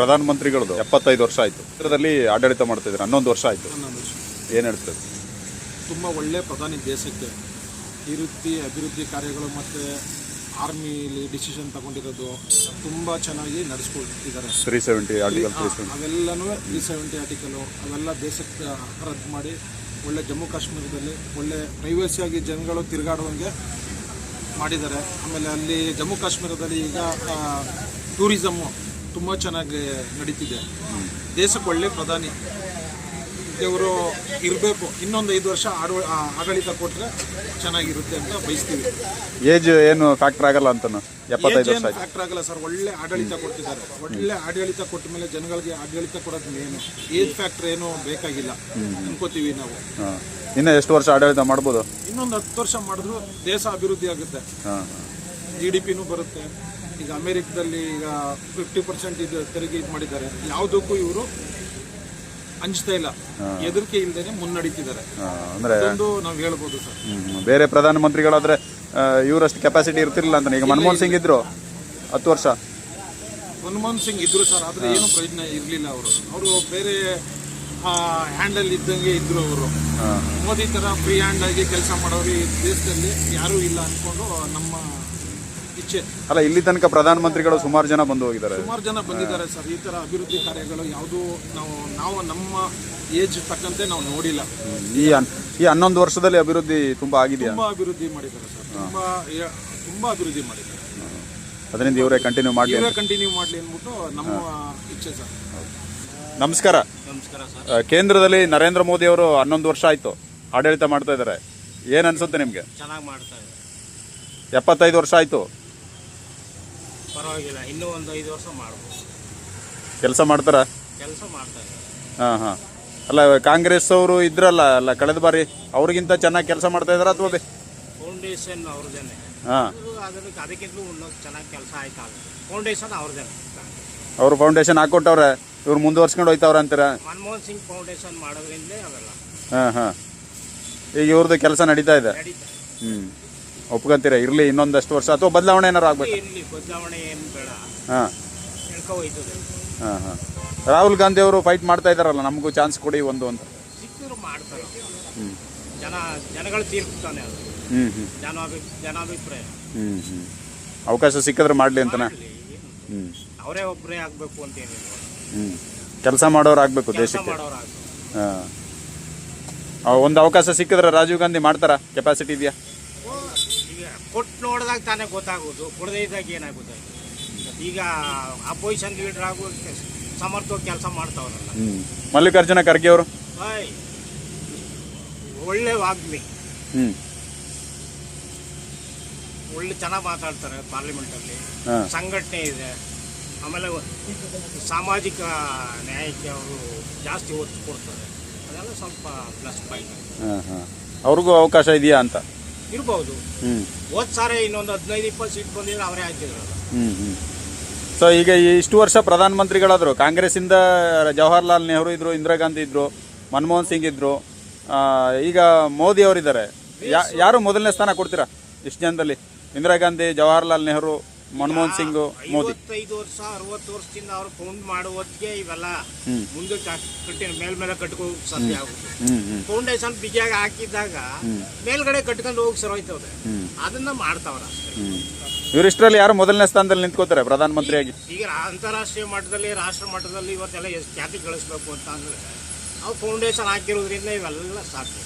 ಪ್ರಧಾನಮಂತ್ರಿಗಳದು. ಎಪ್ಪತ್ತೈದು ವರ್ಷ ಆಯಿತು. ಇದರಲ್ಲಿ ಆಡಳಿತ ಮಾಡ್ತಿದ್ರು ಹನ್ನೊಂದು ವರ್ಷ ಆಯಿತು. ಏನು ಹೇಳ್ತದೆ ತುಂಬ ಒಳ್ಳೆಯ ಪ್ರಧಾನಿ ದೇಶಕ್ಕೆ ಈ ರೀತಿ ಅಭಿವೃದ್ಧಿ ಕಾರ್ಯಗಳು ಮತ್ತು ಆರ್ಮಿಲಿ ಡಿಸಿಷನ್ ತಗೊಂಡಿರೋದು ತುಂಬ ಚೆನ್ನಾಗಿ ನಡೆಸ್ಕೊಳ್ತಿದ್ದಾರೆ ತ್ರೀ ಸೆವೆಂಟಿ ಆರ್ಟಿಕಲ್ ಅವೆಲ್ಲನೂ ತ್ರೀ ಸೆವೆಂಟಿ ಆರ್ಟಿಕಲು ಅವೆಲ್ಲ ದೇಶಕ್ಕೆ ರದ್ದು ಮಾಡಿ ಒಳ್ಳೆ ಜಮ್ಮು ಕಾಶ್ಮೀರದಲ್ಲಿ ಒಳ್ಳೆ ಪ್ರೈವೇಸಿಯಾಗಿ ಜನಗಳು ತಿರುಗಾಡುವಂಗೆ ಮಾಡಿದ್ದಾರೆ. ಆಮೇಲೆ ಅಲ್ಲಿ ಜಮ್ಮು ಕಾಶ್ಮೀರದಲ್ಲಿ ಈಗ ಟೂರಿಸಮ್ಮು ತುಂಬ ಚೆನ್ನಾಗಿ ನಡೀತಿದೆ. ದೇಶಕ್ಕೆ ಒಳ್ಳೆ ಪ್ರಧಾನಿ. ದೇವರು ಇರಬೇಕು. ಇನ್ನೊಂದು ಐದು ವರ್ಷ ಆಡವ ಆಡಳಿತ ಕೊಟ್ಟರೆ ಚೆನ್ನಾಗಿರುತ್ತೆ ಅಂತ ಬಯಸ್ತೀವಿ. ಏಜ್ ಏನು ಫ್ಯಾಕ್ಟರ್ ಆಗಲ್ಲ ಅಂತ ಎಪ್ಪತ್ತೈದು ವರ್ಷ ಫ್ಯಾಕ್ಟರ್ ಆಗಲ್ಲ ಸರ್. ಒಳ್ಳೆ ಆಡಳಿತ ಕೊಡ್ತಿದ್ದಾರೆ ಒಳ್ಳೆ ಆಡಳಿತ ಕೊಟ್ಟ ಮೇಲೆ ಜನಗಳಿಗೆ ಆಡಳಿತ ಕೊಡೋದು ಏನು ಏಜ್ ಫ್ಯಾಕ್ಟರ್ ಏನು ಬೇಕಾಗಿಲ್ಲ. ಅನ್ಕೋತೀವಿ ನಾವು. ಇನ್ನು ಎಷ್ಟು ವರ್ಷ ಆಡಳಿತ ಮಾಡ್ಬೋದು? ಇನ್ನೊಂದು ಹತ್ತು ವರ್ಷ ಮಾಡಿದ್ರು ದೇಶ ಅಭಿವೃದ್ಧಿ ಆಗುತ್ತೆ. ಜಿ ಡಿ ಪಿನೂ ಬರುತ್ತೆ. ಈಗ ಅಮೆರಿಕದಲ್ಲಿ ಈಗ ಫಿಫ್ಟಿ ಪರ್ಸೆಂಟ್ ಇದು ತೆರಿಗೆ ಇದು ಮಾಡಿದ್ದಾರೆ. ಯಾವುದಕ್ಕೂ ಇವರು ಹಂಚ್ತಾ ಇಲ್ಲ. ಹೆದರಿಕೆ ಇಲ್ಲದೇನೆ ಮುನ್ನಡೀತಿದ್ದಾರೆ. ಅಂದ್ರೆ ಅದೊಂದು ನಾವು ಹೇಳ್ಬೋದು ಸರ್. ಬೇರೆ ಪ್ರಧಾನಮಂತ್ರಿಗಳಾದ್ರೆ ಇವರಷ್ಟು ಕೆಪಾಸಿಟಿ ಇರ್ತಿರ್ಲಿಲ್ಲ ಅಂತ ಈಗ ಮನಮೋಹನ್ ಸಿಂಗ್ ಇದ್ರು ಹತ್ತು ವರ್ಷ. ಮನಮೋಹನ್ ಸಿಂಗ್ ಇದ್ರು ಸರ್ ಆದ್ರೆ ಏನು ಪ್ರಯೋಜನ ಇರಲಿಲ್ಲ ಅವರು. ಅವರು ಬೇರೆ ಹ್ಯಾಂಡಲ್ ಇದ್ದಂಗೆ ಇದ್ರು ಅವರು. ಮೋದಿ ತರ ಫ್ರೀ ಹ್ಯಾಂಡ್ ಆಗಿ ಕೆಲಸ ಮಾಡೋರು ಈ ದೇಶದಲ್ಲಿ ಯಾರೂ ಇಲ್ಲ ಅನ್ಕೊಂಡು ನಮ್ಮ ಇಚ್ಛೆ. ಅಲ್ಲ ಇಲ್ಲಿ ತನಕ ಪ್ರಧಾನಮಂತ್ರಿಗಳು ಸುಮಾರು ಜನ ಬಂದು ಹೋಗಿದ್ದಾರೆ. ಸುಮಾರು ಜನ ಬಂದಿದ್ದಾರೆ ಸರ್. ಈ ತರ ಅಭಿವೃದ್ಧಿ ಕಾರ್ಯಗಳು ಯಾವುದು ನಾವು ನಾವು ನಮ್ಮ ಏಜ್ ತಕ್ಕಂತೆ ನಾವು ನೋಡಿಲ್ಲ. ಈ ಹನ್- ಈ ಹನ್ನೊಂದು ವರ್ಷದಲ್ಲಿ ಅಭಿವೃದ್ಧಿ ತುಂಬಾ ಆಗಿದೆಯಾ? ತುಂಬಾ ಅಭಿವೃದ್ಧಿ ಮಾಡಿದ್ದಾರೆ ಸರ್. ತುಂಬಾ ತುಂಬಾ ಅಭಿವೃದ್ಧಿ ಮಾಡಿದ್ದಾರೆ. ಅದರಿಂದ ಇವರೇ ಕಂಟಿನ್ಯೂ ಮಾಡಲಿ ಇವರೇ ಕಂಟಿನ್ಯೂ ಮಾಡಲಿ ಅಂದ್ಬಿಟ್ಟು ನಮ್ಮ ಇಚ್ಛೆ ಸರ್. ನಮಸ್ಕಾರ. ನಮಸ್ಕಾರ ಸರ್. ಆ, ಕೇಂದ್ರದಲ್ಲಿ ನರೇಂದ್ರ ಮೋದಿ ಅವರು ಹನ್ನೊಂದು ವರ್ಷ ಆಯ್ತು. ಆಡಳಿತ ಮಾಡ್ತಾ ಇದ್ದಾರೆ. ಏನ್ ಅನ್ಸುತ್ತೆ ನಿಮಗೆ? ಚೆನ್ನಾಗಿ ಮಾಡ್ತಾ ಇದ್ದಾರೆ. ಎಪ್ಪತ್ತೈದು ವರ್ಷ ಆಯ್ತು. ಪರವಾಗಿಲ್ಲ ಇನ್ನೂ ಒಂದು ಐದು ವರ್ಷ ಮಾಡ್ಬೋದು. ಕೆಲಸ ಮಾಡ್ತಾರ? ಕೆಲಸ ಮಾಡ್ತಾರೆ ಹಾ ಹಾ. ಅಲ್ಲ ಕಾಂಗ್ರೆಸ್ ಅವರು ಇದ್ರಲ್ಲ ಅಲ್ಲ ಕಳೆದ ಬಾರಿ ಅವ್ರಿಗಿಂತ ಚೆನ್ನಾಗಿ ಕೆಲಸ ಮಾಡ್ತಾ ಇದಾರ ಅಥವಾ ಫೌಂಡೇಶನ್ ಅವ್ರದ್ದೇನೆ ಹಾ. ಅದಕ್ಕೆ ಅದಕ್ಕಿಂತಲೂ ಇನ್ನೊಂದು ಚೆನ್ನಾಗಿ ಕೆಲಸ ಆಯ್ತಾ ಫೌಂಡೇಶನ್ ಅವ್ರದ್ದೇನೆ ಅವ್ರು ಫೌಂಡೇಶನ್ ಹಾಕೊಟ್ಟವ್ರೆ ಇವ್ರು ಮುಂದುವರ್ಸ್ಕೊಂಡು ಹೋಯ್ತವ್ರ ಅಂತೀರ? ಮನಮೋಹನ್ ಸಿಂಗ್ ಫೌಂಡೇಶನ್ ಮಾಡೋದ್ರಿಂದ ಅವೆಲ್ಲ ಹಾ ಹಾ. ಈಗ ಇವ್ರದ್ದು ಕೆಲಸ ನಡೀತಾ ಇದೆ? ನಡೀತಾ ಇದೆ. ಒಪ್ಕೊಂತೀರ? ಇರ್ಲಿ ಇನ್ನೊಂದಷ್ಟು ವರ್ಷ. ಅಥವಾ ಬದಲಾವಣೆ ಏನಾರು ಆಗ್ಬೇಕು? ಇರ್ಲಿ ಬದಲಾವಣೆ ಏನು ಬೇಡ. ಹಾಂ. ಹೋಯ್ತದೆ. ಹಾ ಹಾ. ರಾಹುಲ್ ಗಾಂಧಿ ಅವರು ಫೈಟ್ ಮಾಡ್ತಾ ಇದಾರಲ್ಲ ನಮಗೂ ಚಾನ್ಸ್ ಕೊಡಿ ಒಂದು ಅಂತ. ಸಿಕ್ಕಿದ್ರು ಮಾಡ್ತಾರೆ. ಹ್ಞೂ ಜನ ಜನಗಳು ತೀರ್పుತಾನೆ ಅದು. ಹ್ಞೂ ಹ್ಮ್. ಜನಾಭಿ ಜನಾಭಿಪ್ರಾಯ. ಹ್ಮ್ ಹ್ಮ್. ಅವಕಾಶ ಸಿಕ್ಕಿದ್ರೆ ಮಾಡ್ಲಿ ಅಂತನ? ಹ್ಞೂ ಅವರೇ ಒಬ್ಬರೇ ಆಗಬೇಕು ಹ್ಮ್. ಕೆಲಸ ಮಾಡೋರು ಆಗ್ಬೇಕು ದೇಶಕ್ಕೆ. ಮಾಡೋರು ಆಗ್ಬೇಕು. ಹಾ. ಒಂದು ಅವಕಾಶ ಸಿಕ್ಕಿದ್ರೆ ರಾಜೀವ್ ಗಾಂಧಿ ಮಾಡ್ತಾರಾ? ಕೆಪಾಸಿಟಿ ಇದೆಯಾ? ಕೊಟ್ಟು ನೋಡಿದಾಗ ತಾನೇ ಗೊತ್ತಾಗೋದು ಕೊಡದೇ ಇದ್ದಾಗ ಏನಾಗುತ್ತೆ ಈಗ ಅಪೋಸಿಷನ್ ಲೀಡರ್ ಆಗೋ ಸಮರ್ಥವಾಗಿ ಕೆಲಸ ಮಾಡ್ತಾವ್ರಲ್ಲ. ಮಲ್ಲಿಕಾರ್ಜುನ ಖರ್ಗೆ ಅವರು? ಒಳ್ಳೆ ವಾಗ್ಮಿ. ಒಳ್ಳೆ ಚೆನ್ನಾಗಿ ಮಾತಾಡ್ತಾರೆ ಪಾರ್ಲಿಮೆಂಟಲ್ಲಿ. ಸಂಘಟನೆ ಇದೆ. ಆಮೇಲೆ ಸಾಮಾಜಿಕ ನ್ಯಾಯಕ್ಕೆ ಅವರು ಜಾಸ್ತಿ ಒತ್ತು ಕೊಡ್ತಾರೆ. ಅದೆಲ್ಲ ಸ್ವಲ್ಪ ಪ್ಲಸ್ ಪಾಯಿಂಟ್ ಅವ್ರಿಗೂ ಅವಕಾಶ ಇದೆಯಾ ಅಂತ? ಇರ್ಬೋದು. ಹೋದ್ ಸಾರಿ ಇನ್ನೊಂದು ಹದಿನೈದು ಇಪ್ಪತ್ತು ಸೀಟ್ ಬಂದಿದ್ರೆ ಅವರೇ ಹಾಕಿದ್ರು ಹ್ಮ್ ಹ್ಮ್. ಸೊ ಈಗ ಈ ಇಷ್ಟು ವರ್ಷ ಪ್ರಧಾನಮಂತ್ರಿಗಳಾದರು ಕಾಂಗ್ರೆಸ್ಸಿಂದ ಜವಾಹರ್ಲಾಲ್ ನೆಹರು ಇದ್ರು ಇಂದಿರಾ ಗಾಂಧಿ ಇದ್ರು ಮನಮೋಹನ್ ಸಿಂಗ್ ಇದ್ರು ಆ, ಈಗ ಮೋದಿ ಅವರಿದ್ದಾರೆ. ಯಾರು ಮೊದಲನೇ ಸ್ಥಾನ ಕೊಡ್ತೀರಾ ಇಷ್ಟು ಜನದಲ್ಲಿ ಇಂದಿರಾ ಗಾಂಧಿ ಜವಾಹರ್ಲಾಲ್ ನೆಹರು ಮನಮೋಹನ್ ಸಿಂಗ್ ಮೋದಿ. ಐವತ್ತೈದು ವರ್ಷ ಅರವತ್ತು ವರ್ಷದಿಂದ ಅವ್ರು ಫೌಂಡ್ ಮಾಡುವತ್ತಿಗೆ ಇವೆಲ್ಲ ಹ್ಮ್. ಮುಂದೆ ಕಟ್ಟಿ ಮೇಲ್ಮೇಲೆ ಕಟ್ಕೋ ಸಾಧ್ಯ ಆಗುತ್ತೆ. ಫೌಂಡೇಶನ್ ಬಿಗಿಯಾಗಿ ಹಾಕಿದಾಗ ಮೇಲ್ಗಡೆ ಕಟ್ಕೊಂಡು ಹೋಗಿ ಸರೋಯ್ತವ್ರೆ ಹೋಯ್ತವ್ರೆ. ಅದನ್ನ ಮಾಡ್ತಾವ್ರ ಇವರಿಷ್ಟರಲ್ಲಿ ಯಾರು ಮೊದಲನೇ ಸ್ಥಾನದಲ್ಲಿ ನಿಂತ್ಕೋತಾರೆ ಪ್ರಧಾನಮಂತ್ರಿಯಾಗಿ? ಈಗ ಅಂತಾರಾಷ್ಟ್ರೀಯ ಮಟ್ಟದಲ್ಲಿ ರಾಷ್ಟ್ರ ಮಟ್ಟದಲ್ಲಿ ಇವತ್ತೆಲ್ಲ ಎಷ್ಟು ಖ್ಯಾತಿ ಗಳಿಸ್ಬೇಕು ಅಂತ ಅಂದ್ರೆ ಅವ್ರು ಫೌಂಡೇಶನ್ ಹಾಕಿರೋದ್ರಿಂದ ಇವೆಲ್ಲ ಸಾಧ್ಯ